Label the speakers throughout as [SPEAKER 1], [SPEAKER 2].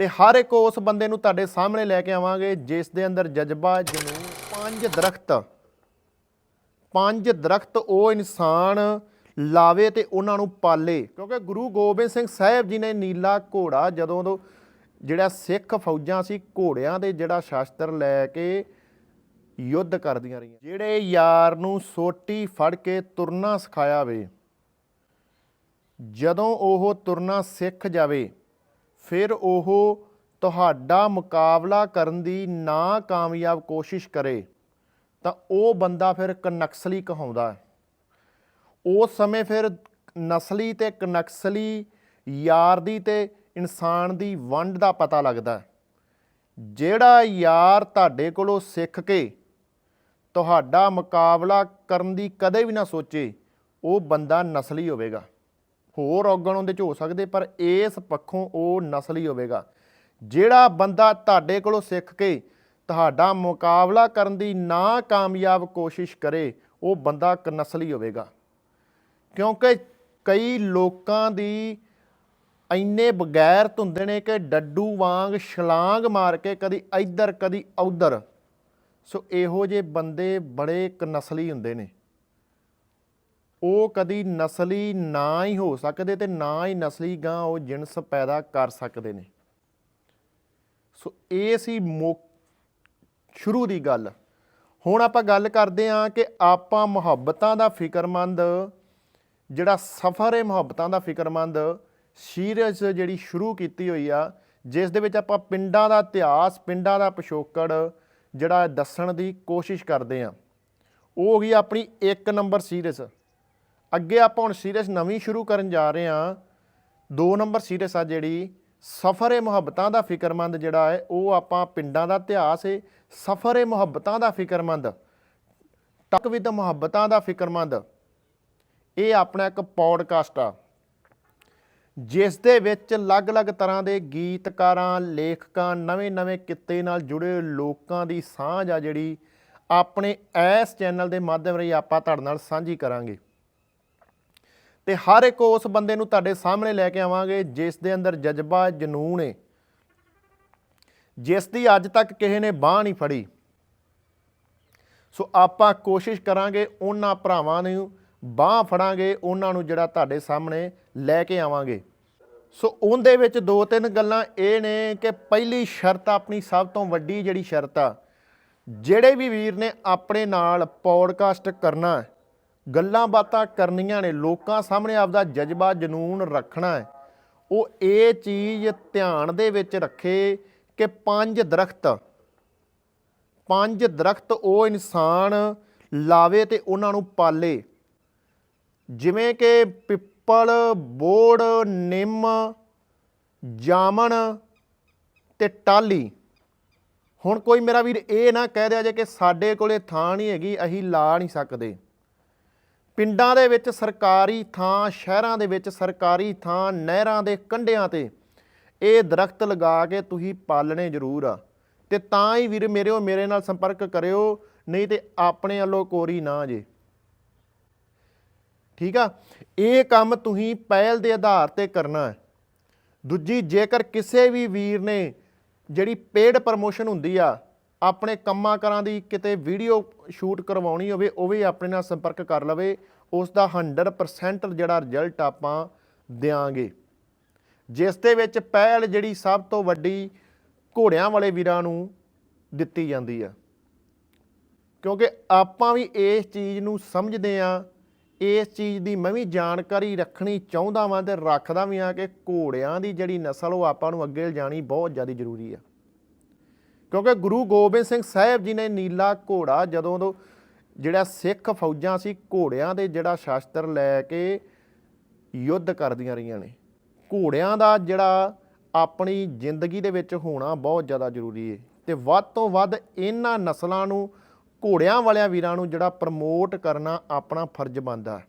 [SPEAKER 1] ਤੇ ਹਰ ਇੱਕ ਉਸ ਬੰਦੇ ਨੂੰ ਤੁਹਾਡੇ ਸਾਹਮਣੇ ਲੈ ਕੇ ਆਵਾਂਗੇ, ਜਿਸ ਦੇ ਅੰਦਰ ਜਜ਼ਬਾ ਜਨੂਨ ਪੰਜ ਦਰਖਤ। ਪੰਜ ਦਰਖਤ ਉਹ ਇਨਸਾਨ ਲਾਵੇ ਤੇ ਉਹਨਾਂ ਨੂੰ ਪਾਲੇ। ਕਿਉਂਕਿ ਗੁਰੂ ਗੋਬਿੰਦ ਸਿੰਘ ਸਾਹਿਬ ਜੀ ਨੇ ਨੀਲਾ ਘੋੜਾ ਜਦੋਂ ਤੋਂ ਜਿਹੜਾ ਸਿੱਖ ਫੌਜਾਂ ਸੀ, ਘੋੜਿਆਂ ਦੇ ਜਿਹੜਾ ਸ਼ਾਸਤਰ ਲੈ ਕੇ ਯੁੱਧ ਕਰਦੀਆਂ ਰਹੀਆਂ। ਜਿਹੜੇ ਯਾਰ ਨੂੰ ਸੋਟੀ ਫੜ ਕੇ ਤੁਰਨਾ ਸਿਖਾਇਆ ਵੇ, ਜਦੋਂ ਉਹ ਤੁਰਨਾ ਸਿੱਖ ਜਾਵੇ ਫਿਰ ਉਹ ਤੁਹਾਡਾ ਮੁਕਾਬਲਾ ਕਰਨ ਦੀ ਨਾ ਕਾਮਯਾਬ ਕੋਸ਼ਿਸ਼ ਕਰੇ, ਤਾਂ ਉਹ ਬੰਦਾ ਫਿਰ ਕਨਕਸਲੀ ਕਹਾਉਂਦਾ ਹੈ ਉਸ ਸਮੇਂ ਫਿਰ ਨਸਲੀ ਤੇ ਕਨਕਸਲੀ ਯਾਰ ਦੀ ਤੇ ਇਨਸਾਨ ਦੀ ਵੰਡ ਦਾ ਪਤਾ ਲੱਗਦਾ ਹੈ। ਜਿਹੜਾ ਯਾਰ ਤੁਹਾਡੇ ਕੋਲੋਂ ਸਿੱਖ ਕੇ ਤੁਹਾਡਾ ਮੁਕਾਬਲਾ ਕਰਨ ਦੀ ਕਦੇ ਵੀ ਨਾ ਸੋਚੇ, ਉਹ ਬੰਦਾ ਨਸਲੀ ਹੋਵੇਗਾ ਹੋਰ ਔਗਣ ਉਹਦੇ ਚ ਹੋ ਸਕਦੇ, ਪਰ ਇਸ ਪੱਖੋਂ ਉਹ ਨਸਲੀ ਹੋਵੇਗਾ। ਜਿਹੜਾ ਬੰਦਾ ਤੁਹਾਡੇ ਕੋਲੋਂ ਸਿੱਖ ਕੇ ਤੁਹਾਡਾ ਮੁਕਾਬਲਾ ਕਰਨ ਦੀ ਨਾ ਕਾਮਯਾਬ ਕੋਸ਼ਿਸ਼ ਕਰੇ, ਉਹ ਬੰਦਾ ਇੱਕ ਨਸਲੀ ਹੋਵੇਗਾ। ਕਿਉਂਕਿ ਕਈ ਲੋਕਾਂ ਦੀ ਇੰਨੇ ਬਗੈਰ ਹੁੰਦੇ ਨੇ ਕਿ ਡੱਡੂ ਵਾਂਗ ਛਲਾਂਗ ਮਾਰ ਕੇ ਕਦੀ ਇੱਧਰ, ਕਦੀ ਉੱਧਰ। ਸੋ ਇਹੋ ਜਿਹੇ ਬੰਦੇ ਬੜੇ ਕਨਸਲੀ ਹੁੰਦੇ ਨੇ। ਉਹ ਕਦੀ ਨਸਲੀ ਨਾ ਹੀ ਹੋ ਸਕਦੇ ਤੇ ਨਾ ਹੀ ਨਸਲੀ ਗਾਂ ਉਹ ਜਿਨਸ ਪੈਦਾ ਕਰ ਸਕਦੇ ਨੇ। ਸੋ ਇਹ ਸੀ ਮੋ ਸ਼ੁਰੂ ਦੀ ਗੱਲ। ਹੁਣ ਆਪਾਂ ਗੱਲ ਕਰਦੇ ਹਾਂ ਕਿ ਆਪਾਂ ਮੁਹੱਬਤਾਂ ਦਾ ਫਿਕਰਮੰਦ, ਜਿਹੜਾ ਸਫ਼ਰ ਹੈ ਮੁਹੱਬਤਾਂ ਦਾ ਫਿਕਰਮੰਦ ਸੀਰੀਜ਼ ਜਿਹੜੀ ਸ਼ੁਰੂ ਕੀਤੀ ਹੋਈ ਆ, ਜਿਸ ਦੇ ਵਿੱਚ ਆਪਾਂ ਪਿੰਡਾਂ ਦਾ ਇਤਿਹਾਸ, ਪਿੰਡਾਂ ਦਾ ਪਿਛੋਕੜ, ਜਿਹੜਾ ਦੱਸਣ ਦੀ ਕੋਸ਼ਿਸ਼ ਕਰਦੇ ਆ ਉਹ ਹੋ ਗਈ ਆਪਣੀ 1 ਨੰਬਰ ਸੀਰੀਜ਼ ਅੱਗੇ ਆਪਾਂ ਹੁਣ ਸੀਰੀਜ਼ ਨਵੀਂ ਸ਼ੁਰੂ ਕਰਨ ਜਾ ਰਹੇ ਹਾਂ। 2 ਨੰਬਰ ਸੀਰੀਜ਼ ਆ ਜਿਹੜੀ, ਸਫ਼ਰ ਏ ਮੁਹੱਬਤਾਂ ਦਾ ਫਿਕਰਮੰਦ ਜਿਹੜਾ ਹੈ, ਉਹ ਆਪਾਂ ਪਿੰਡਾਂ ਦਾ ਇਤਿਹਾਸ ਹੈ ਸਫ਼ਰ ਏ ਮੁਹੱਬਤਾਂ ਦਾ ਫਿਕਰਮੰਦ ਟੱਕ ਵਿਦ ਮੁਹੱਬਤਾਂ ਦਾ ਫਿਕਰਮੰਦ। ਇਹ ਆਪਣਾ ਇੱਕ ਪੌਡਕਾਸਟ ਆ। ਜਿਸ ਦੇ ਵਿੱਚ ਅਲੱਗ-ਅਲੱਗ ਤਰ੍ਹਾਂ ਦੇ ਗੀਤਕਾਰਾਂ, ਲੇਖਕਾਂ, ਨਵੇਂ-ਨਵੇਂ ਕਿੱਤੇ ਨਾਲ ਜੁੜੇ ਲੋਕਾਂ ਦੀ ਸਾਂਝ ਆ ਜਿਹੜੀ, ਆਪਣੇ ਇਸ ਚੈਨਲ ਦੇ ਮਾਧਿਅਮ ਰਾਹੀਂ ਆਪਾਂ ਤੁਹਾਡੇ ਨਾਲ ਸਾਂਝੀ ਕਰਾਂਗੇ। ਤੇ ਹਰ ਇੱਕ ਉਸ ਬੰਦੇ ਨੂੰ ਤੁਹਾਡੇ ਸਾਹਮਣੇ ਲੈ ਕੇ ਆਵਾਂਗੇ ਜਿਸ ਦੇ ਅੰਦਰ ਜਜ਼ਬਾ ਜਨੂਨ ਹੈ ਜਿਸ ਦੀ ਅੱਜ ਤੱਕ ਕਿਸੇ ਨੇ ਬਾਹ ਨਹੀਂ ਫੜੀ। ਸੋ ਆਪਾਂ ਕੋਸ਼ਿਸ਼ ਕਰਾਂਗੇ ਉਹਨਾਂ ਭਰਾਵਾਂ ਨੂੰ ਬਾਹ ਫੜਾਂਗੇ, ਉਹਨਾਂ ਨੂੰ ਜਿਹੜਾ ਤੁਹਾਡੇ ਸਾਹਮਣੇ ਲੈ ਕੇ ਆਵਾਂਗੇ। ਸੋ ਉਹਦੇ ਵਿੱਚ ਦੋ ਤਿੰਨ ਗੱਲਾਂ ਇਹ ਨੇ ਕਿ ਪਹਿਲੀ ਸ਼ਰਤ ਆਪਣੀ ਸਭ ਤੋਂ ਵੱਡੀ ਜਿਹੜੀ ਸ਼ਰਤ ਆ, ਜਿਹੜੇ ਵੀ ਵੀਰ ਨੇ ਆਪਣੇ ਨਾਲ ਪੌਡਕਾਸਟ ਕਰਨਾ ਗੱਲਾਂ ਬਾਤਾਂ ਕਰਨੀਆਂ ਨੇ, ਲੋਕਾਂ ਸਾਹਮਣੇ ਆਪਦਾ ਜਜ਼ਬਾ ਜਨੂਨ ਰੱਖਣਾ ਹੈ। ਉਹ ਇਹ ਚੀਜ਼ ਧਿਆਨ ਦੇ ਵਿੱਚ ਰੱਖੇ ਕਿ ਪੰਜ ਦਰਖਤ ਪੰਜ ਦਰਖਤ ਉਹ ਇਨਸਾਨ ਲਾਵੇ ਤੇ ਉਹਨਾਂ ਨੂੰ ਪਾਲੇ। ਜਿਵੇਂ ਕਿ ਪਿੱਪਲ, ਬੋੜ, ਨਿੰਮ, ਜਾਮਣ ਤੇ ਟਾਲੀ ਹੁਣ ਕੋਈ ਮੇਰਾ ਵੀਰ ਇਹ ਨਾ ਕਹਿ ਦਿਆ ਜੇ ਕਿ ਸਾਡੇ ਕੋਲੇ ਥਾਂ ਨਹੀਂ ਹੈਗੀ, ਅਸੀਂ ਲਾ ਨਹੀਂ ਸਕਦੇ। ਪਿੰਡਾਂ ਦੇ ਵਿੱਚ ਸਰਕਾਰੀ ਥਾਂ, ਸ਼ਹਿਰਾਂ ਦੇ ਵਿੱਚ ਸਰਕਾਰੀ ਥਾਂ, ਨਹਿਰਾਂ ਦੇ ਕੰਢਿਆਂ ਤੇ ਇਹ ਦਰਖਤ ਲਗਾ ਕੇ ਤੁਸੀਂ ਪਾਲਣੇ ਜ਼ਰੂਰ ਆ। ਤੇ ਤਾਂ ਹੀ ਵੀਰ ਮੇਰਿਓ, ਮੇਰੇ ਨਾਲ ਸੰਪਰਕ ਕਰਿਓ, ਨਹੀਂ ਤੇ ਆਪਣੇ ਵੱਲੋਂ ਕੋਰੀ ਨਾ ਜੇ। ਠੀਕ ਆ? ਇਹ ਕੰਮ ਤੁਸੀਂ ਪਹਿਲ ਦੇ ਆਧਾਰ ਤੇ ਕਰਨਾ ਹੈ। ਦੂਜੀ, ਜੇਕਰ ਕਿਸੇ ਵੀ ਵੀਰ ਨੇ ਜਿਹੜੀ ਪੇਡ ਪ੍ਰਮੋਸ਼ਨ ਹੁੰਦੀ ਆ ਆਪਣੇ ਕੰਮਾਂ ਕਰਾਂ ਦੀ ਕਿਤੇ ਵੀਡੀਓ ਸ਼ੂਟ ਕਰਵਾਉਣੀ ਹੋਵੇ, ਉਹ ਵੀ ਆਪਣੇ ਨਾਲ ਸੰਪਰਕ ਕਰ ਲਵੇ। ਉਸ ਦਾ 100% ਜਿਹੜਾ ਰਿਜ਼ਲਟ ਆਪਾਂ ਦਿਆਂਗੇ। ਜਿਸ ਦੇ ਵਿੱਚ ਪਹਿਲ ਜਿਹੜੀ ਸਭ ਤੋਂ ਵੱਡੀ ਘੋੜਿਆਂ ਵਾਲੇ ਵੀਰਾਂ ਨੂੰ ਦਿੱਤੀ ਜਾਂਦੀ ਆ। ਕਿਉਂਕਿ ਆਪਾਂ ਵੀ ਇਸ ਚੀਜ਼ ਨੂੰ ਸਮਝਦੇ ਆ, ਇਸ ਚੀਜ਼ ਦੀ ਮੈਂ ਵੀ ਜਾਣਕਾਰੀ ਰੱਖਣੀ ਚਾਹੁੰਦਾ ਵਾਂ ਤੇ ਰੱਖਦਾ ਵੀ ਆ ਕਿ ਘੋੜਿਆਂ ਦੀ ਜਿਹੜੀ ਨਸਲ, ਉਹ ਆਪਾਂ ਨੂੰ ਅੱਗੇ ਲਿਜਾਣੀ ਬਹੁਤ ਜ਼ਿਆਦਾ ਜ਼ਰੂਰੀ ਆ। ਕਿਉਂਕਿ ਗੁਰੂ ਗੋਬਿੰਦ ਸਿੰਘ ਸਾਹਿਬ ਜੀ ਨੇ ਨੀਲਾ ਘੋੜਾ ਜਦੋਂ ਤੋਂ ਜਿਹੜਾ ਸਿੱਖ ਫੌਜਾਂ ਸੀ, ਘੋੜਿਆਂ ਦੇ ਜਿਹੜਾ ਸ਼ਾਸਤਰ ਲੈ ਕੇ ਯੁੱਧ ਕਰਦੀਆਂ ਰਹੀਆਂ ਨੇ। ਘੋੜਿਆਂ ਦਾ ਜਿਹੜਾ ਆਪਣੀ ਜ਼ਿੰਦਗੀ ਦੇ ਵਿੱਚ ਹੋਣਾ ਬਹੁਤ ਜ਼ਿਆਦਾ ਜ਼ਰੂਰੀ ਹੈ ਤੇ ਵੱਧ ਤੋਂ ਵੱਧ ਇਹਨਾਂ ਨਸਲਾਂ ਨੂੰ, ਘੋੜਿਆਂ ਵਾਲਿਆਂ ਵੀਰਾਂ ਨੂੰ ਜਿਹੜਾ ਪ੍ਰਮੋਟ ਕਰਨਾ ਆਪਣਾ ਫਰਜ਼ ਬਣਦਾ।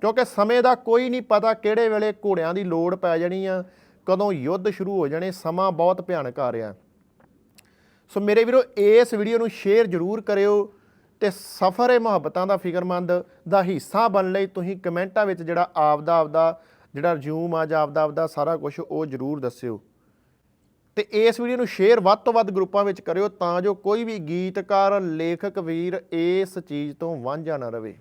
[SPEAKER 1] ਕਿਉਂਕਿ ਸਮੇਂ ਦਾ ਕੋਈ ਨਹੀਂ ਪਤਾ ਕਿਹੜੇ ਵੇਲੇ ਘੋੜਿਆਂ ਦੀ ਲੋੜ ਪੈ ਜਾਣੀ ਆ, ਕਦੋਂ ਯੁੱਧ ਸ਼ੁਰੂ ਹੋ ਜਾਣੇ, ਸਮਾਂ ਬਹੁਤ ਭਿਆਨਕ ਆ ਰਿਹਾ। ਸੋ ਮੇਰੇ ਵੀਰੋ, ਇਸ ਵੀਡੀਓ ਨੂੰ ਸ਼ੇਅਰ ਜ਼ਰੂਰ ਕਰਿਓ ਤੇ ਸਫ਼ਰ ਏ ਮੁਹੱਬਤਾਂ ਦਾ ਫਿਕਰਮੰਦ ਦਾ ਹਿੱਸਾ ਬਣ ਲਈ ਤੁਸੀਂ ਕਮੈਂਟਾਂ ਵਿੱਚ ਜਿਹੜਾ ਆਪਦਾ ਆਪਦਾ, ਜਿਹੜਾ ਰਿਜ਼ਿਊਮ ਆ ਜਾਂ ਆਪਦਾ ਆਪਦਾ ਸਾਰਾ ਕੁਝ ਉਹ ਜ਼ਰੂਰ ਦੱਸਿਓ। ਤੇ ਇਸ ਵੀਡੀਓ ਨੂੰ ਸ਼ੇਅਰ ਵੱਧ ਤੋਂ ਵੱਧ ਗਰੁੱਪਾਂ ਵਿੱਚ ਕਰਿਓ ਤਾਂ ਜੋ ਕੋਈ ਵੀ ਗੀਤਕਾਰ, ਲੇਖਕ, ਵੀਰ ਇਸ ਚੀਜ਼ ਤੋਂ ਵਾਂਝਾ ਨਾ ਰਵੇ।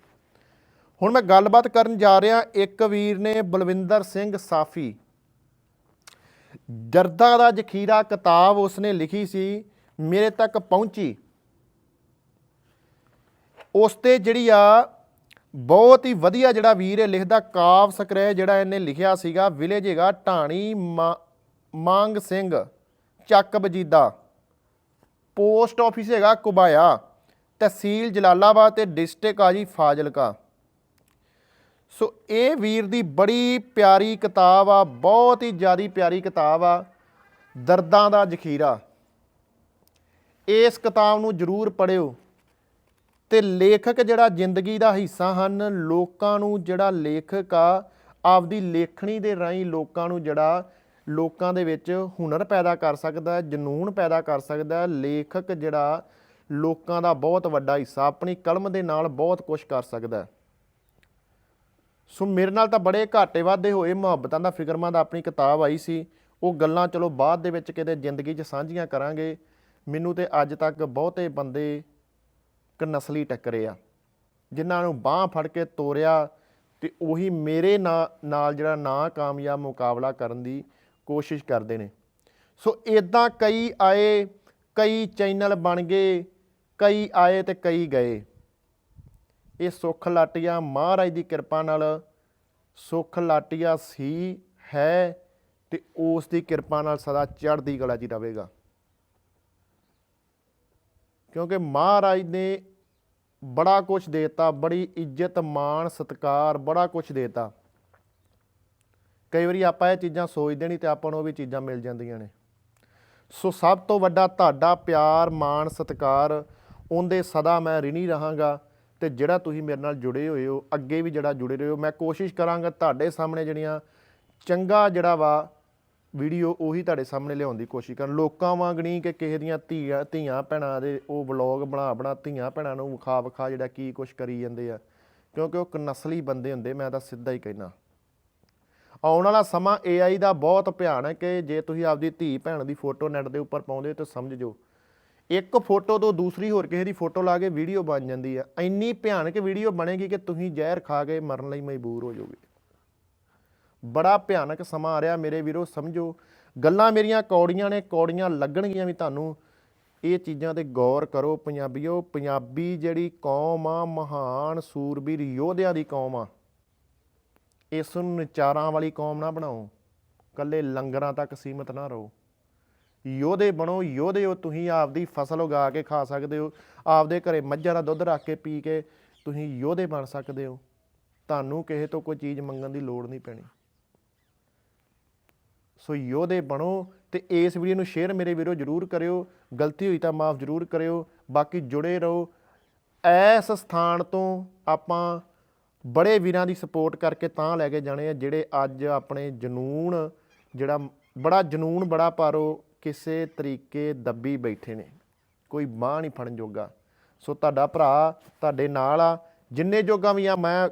[SPEAKER 1] ਹੁਣ ਮੈਂ ਗੱਲਬਾਤ ਕਰਨ ਜਾ ਰਿਹਾ, ਇੱਕ ਵੀਰ ਨੇ ਬਲਵਿੰਦਰ ਸਿੰਘ ਸਾਫੀ। ਦਰਦਾਂ ਦਾ ਜ਼ਖੀਰਾ ਕਿਤਾਬ ਉਸਨੇ ਲਿਖੀ ਸੀ ਮੇਰੇ ਤੱਕ ਪਹੁੰਚੀ। ਉਸ ਤੇ ਜਿਹੜੀ ਆ ਬਹੁਤ ਹੀ ਵਧੀਆ ਜਿਹੜਾ ਵੀਰ ਹੈ ਲਿਖਦਾ, ਕਾਵ ਸਕ੍ਰਹਿ ਜਿਹੜਾ ਇਹਨੇ ਲਿਖਿਆ ਸੀਗਾ ਵਿਲੇਜ ਹੈਗਾ ਢਾਣੀ ਮਾ- ਮੰਗ ਸਿੰਘ, ਚੱਕ ਬਜੀਦਾ ਪੋਸਟ ਆਫਿਸ ਹੈਗਾ ਕੁਬਾਇਆ, ਤਹਿਸੀਲ ਜਲਾਲਾਬਾਦ ਤੇ ਡਿਸਟ੍ਰਿਕਟ ਆ ਜੀ ਫਾਜ਼ਿਲਕਾ। ਸੋ ਇਹ ਵੀਰ ਦੀ ਬੜੀ ਪਿਆਰੀ ਕਿਤਾਬ ਆ, ਬਹੁਤ ਹੀ ਜਿਆਦੀ ਪਿਆਰੀ ਕਿਤਾਬ ਆ, ਦਰਦਾਂ ਦਾ ਜ਼ਖੀਰਾ। ਇਸ ਕਿਤਾਬ ਨੂੰ ਜਰੂਰ ਪੜਿਓ ਤੇ ਲੇਖਕ ਜਿਹੜਾ ਜ਼ਿੰਦਗੀ ਦਾ ਹਿੱਸਾ ਹਨ, ਲੋਕਾਂ ਨੂੰ ਜਿਹੜਾ ਲੇਖਕ ਆ, ਆਪਦੀ ਲੇਖਣੀ ਦੇ ਰਾਹੀਂ ਲੋਕਾਂ ਨੂੰ ਜਿਹੜਾ ਲੋਕਾਂ ਦੇ ਵਿੱਚ ਹੁਨਰ ਪੈਦਾ ਕਰ ਸਕਦਾ ਹੈ, ਜਨੂਨ ਪੈਦਾ ਕਰ ਸਕਦਾ ਲੇਖਕ ਜਿਹੜਾ ਲੋਕਾਂ ਦਾ ਬਹੁਤ ਵੱਡਾ ਹਿੱਸਾ, ਆਪਣੀ ਕਲਮ ਦੇ ਨਾਲ ਬਹੁਤ ਕੁਝ ਕਰ ਸਕਦਾ ਸੋ ਮੇਰੇ ਨਾਲ ਤਾਂ ਬੜੇ ਘਾਟੇ ਵਾਧੇ ਹੋਏ, ਮੁਹੱਬਤਾਂ ਦਾ ਫਿਕਰਮੰਦ ਆਪਣੀ ਕਿਤਾਬ ਆਈ ਸੀ। ਉਹ ਗੱਲਾਂ ਚਲੋ ਬਾਅਦ ਦੇ ਵਿੱਚ ਕਿਤੇ ਜ਼ਿੰਦਗੀ 'ਚ ਸਾਂਝੀਆਂ ਕਰਾਂਗੇ। ਮੈਨੂੰ ਤੇ ਅੱਜ ਤੱਕ ਬਹੁਤੇ ਬੰਦੇ ਇੱਕ ਨਸਲੀ ਟੱਕਰੇ ਆ। ਜਿਨ੍ਹਾਂ ਨੂੰ ਬਾਹ ਫੜ ਕੇ ਤੋਰਿਆ ਤੇ ਉਹੀ ਮੇਰੇ ਨਾ- ਨਾਲ ਜਿਹੜਾ ਨਾ ਕਾਮਯਾਬ ਮੁਕਾਬਲਾ ਕਰਨ ਦੀ ਕੋਸ਼ਿਸ਼ ਕਰਦੇ ਨੇ। ਸੋ ਇਦਾਂ ਕਈ ਆਏ, ਕਈ ਚੈਨਲ ਬਣ ਗਏ, ਕਈ ਆਏ ਤੇ ਕਈ ਗਏ। ਇਹ ਸੁੱਖ ਲਾਟੀਆ ਮਹਾਰਾਜ ਦੀ ਕਿਰਪਾ ਨਾਲ ਸੁੱਖ ਲਾਟੀਆ ਸੀ, ਹੈ ਤੇ ਉਸ ਦੀ ਕਿਰਪਾ ਨਾਲ ਸਦਾ ਚੜ੍ਹਦੀ ਕਲਾ 'ਚ ਰਹੇਗਾ। ਕਿਉਂਕਿ ਮਹਾਰਾਜ ਨੇ ਬੜਾ ਕੁਝ ਦੇਤਾ, ਬੜੀ ਇੱਜ਼ਤ, ਮਾਣ, ਸਤਿਕਾਰ, ਬੜਾ ਕੁਝ ਦੇਤਾ। ਕਈ ਵਾਰੀ ਆਪਾਂ ਇਹ ਚੀਜ਼ਾਂ ਸੋਚਦੇ ਨਹੀਂ ਤੇ ਆਪਾਂ ਨੂੰ ਉਹ ਵੀ ਚੀਜ਼ਾਂ ਮਿਲ ਜਾਂਦੀਆਂ ਨੇ। ਸੋ ਸਭ ਤੋਂ ਵੱਡਾ ਤੁਹਾਡਾ ਪਿਆਰ, ਮਾਣ, ਸਤਿਕਾਰ, ਉਹਦੇ ਸਦਾ ਮੈਂ ਰਿਣੀ ਰਹਾਂਗਾ ਤੇ ਜਿਹੜਾ ਤੁਸੀਂ ਮੇਰੇ ਨਾਲ ਜੁੜੇ ਹੋਏ ਹੋ, ਅੱਗੇ ਵੀ ਜਿਹੜਾ ਜੁੜੇ ਰਹੋ, ਮੈਂ ਕੋਸ਼ਿਸ਼ ਕਰਾਂਗਾ ਤੁਹਾਡੇ ਸਾਹਮਣੇ ਜਿਹੜੀਆਂ ਚੰਗਾ ਜਿਹੜਾ ਵਾ ਵੀਡੀਓ ਉਹੀ ਤੁਹਾਡੇ ਸਾਹਮਣੇ ਲਿਆਉਣ ਦੀ ਕੋਸ਼ਿਸ਼ ਕਰਨ। ਲੋਕਾਂ ਵਾਂਗ ਨਹੀਂ ਕਿ ਕਿਸੇ ਦੀਆਂ ਧੀਆਂ ਧੀਆਂ ਭੈਣਾਂ ਦੇ ਉਹ ਵਲੌਗ ਬਣਾ ਬਣਾ ਧੀਆਂ ਭੈਣਾਂ ਨੂੰ ਵਿਖਾ ਵਿਖਾ ਜਿਹੜਾ ਕੀ ਕੁਛ ਕਰੀ ਜਾਂਦੇ ਆ। ਕਿਉਂਕਿ ਉਹ ਇੱਕ ਨਸਲੀ ਬੰਦੇ ਹੁੰਦੇ, ਮੈਂ ਤਾਂ ਸਿੱਧਾ ਹੀ ਕਹਿਣਾ ਆਉਣ ਵਾਲਾ ਸਮਾਂ AI ਦਾ ਬਹੁਤ ਭਿਆਨਕ ਹੈ ਜੇ ਤੁਸੀਂ ਆਪਦੀ ਧੀ ਭੈਣ ਦੀ ਫੋਟੋ ਨੈਟ ਦੇ ਉੱਪਰ ਪਾਉਂਦੇ ਹੋ ਤਾਂ ਸਮਝ ਜਾਓ। ਇੱਕ ਫੋਟੋ ਤੋਂ ਦੂਸਰੀ ਹੋਰ ਕਿਸੇ ਦੀ ਫੋਟੋ ਲਾ ਕੇ ਵੀਡੀਓ ਬਣ ਜਾਂਦੀ ਆ। ਇੰਨੀ ਭਿਆਨਕ ਵੀਡੀਓ ਬਣੇਗੀ ਕਿ ਤੁਸੀਂ ਜ਼ਹਿਰ ਖਾ ਕੇ ਮਰਨ ਲਈ ਮਜਬੂਰ ਹੋ ਜਾਓਗੇ। ਬੜਾ ਭਿਆਨਕ ਸਮਾਂ ਆ ਰਿਹਾ। ਮੇਰੇ ਵੀਰੋ, ਸਮਝੋ, ਗੱਲਾਂ ਮੇਰੀਆਂ ਕੌੜੀਆਂ ਨੇ, ਕੌੜੀਆਂ ਲੱਗਣਗੀਆਂ ਵੀ ਤੁਹਾਨੂੰ। ਇਹ ਚੀਜ਼ਾਂ ਤੇ ਗੌਰ ਕਰੋ ਪੰਜਾਬੀਓ, ਪੰਜਾਬੀ ਜਿਹੜੀ ਕੌਮ ਆ, ਮਹਾਨ ਸੂਰਬੀਰ ਯੋਧਿਆਂ ਦੀ ਕੌਮ ਆ। ਇਸ ਨੂੰ ਨਚਾਰਾਂ ਵਾਲੀ ਕੌਮ ਨਾ ਬਣਾਓ। ਕੱਲੇ ਲੰਗਰਾਂ ਤੱਕ ਸੀਮਤ ਨਾ ਰਹੋ। ਯੋਧੇ ਬਣੋ, ਯੋਧੇ ਹੋ, ਤੁਸੀਂ ਆਪਦੀ ਫਸਲ ਉਗਾ ਕੇ ਖਾ ਸਕਦੇ ਹੋ। ਆਪਦੇ ਘਰੇ ਮੱਝਾਂ ਦਾ ਦੁੱਧ ਰੱਖ ਕੇ ਪੀ ਕੇ ਤੁਸੀਂ ਯੋਧੇ ਬਣ ਸਕਦੇ ਹੋ। ਤੁਹਾਨੂੰ ਕਿਸੇ ਤੋਂ ਕੋਈ ਚੀਜ਼ ਮੰਗਣ ਦੀ ਲੋੜ ਨਹੀਂ ਪੈਣੀ। ਸੋ ਯੋਧੇ ਬਣੋ ਤੇ ਇਸ ਵੀਡੀਓ ਨੂੰ ਸ਼ੇਅਰ ਮੇਰੇ ਵੀਰੋ ਜਰੂਰ ਕਰਿਓ, ਗਲਤੀ ਹੋਈ ਤਾਂ ਮਾਫ ਜਰੂਰ ਕਰਿਓ, ਬਾਕੀ ਜੁੜੇ ਰਹੋ। ਐਸ ਸਥਾਨ ਤੋਂ ਆਪਾਂ ਬੜੇ ਵੀਰਾਂ ਦੀ ਸਪੋਰਟ ਕਰਕੇ ਤਾਂ ਲੈ ਕੇ ਜਾਣੇ ਆ ਜਿਹੜੇ ਅੱਜ ਆਪਣੇ ਜਨੂਨ, ਜਿਹੜਾ ਬੜਾ ਜਨੂਨ, ਬੜਾ ਪਾਰੋ ਕਿਸੇ ਤਰੀਕੇ ਦੱਬੀ ਬੈਠੇ ਨੇ। ਕੋਈ ਬਾਹ ਨਹੀਂ ਫੜਨ ਜੋਗਾ। ਸੋ ਤੁਹਾਡਾ ਭਰਾ ਤੁਹਾਡੇ ਨਾਲ ਆ। ਜਿੰਨੇ ਜੋਗਾ ਵੀ ਆ, ਮੈਂ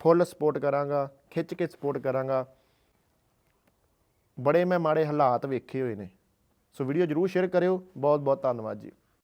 [SPEAKER 1] ਫੁੱਲ ਸਪੋਰਟ ਕਰਾਂਗਾ, ਖਿੱਚ ਕੇ ਸਪੋਰਟ ਕਰਾਂਗਾ। ਬੜੇ ਮੈਂ ਮਾੜੇ ਹਾਲਾਤ ਵੇਖੇ ਹੋਏ ਨੇ। ਸੋ ਵੀਡੀਓ ਜਰੂਰ ਸ਼ੇਅਰ ਕਰਿਓ। ਬਹੁਤ ਬਹੁਤ ਧੰਨਵਾਦ ਜੀ।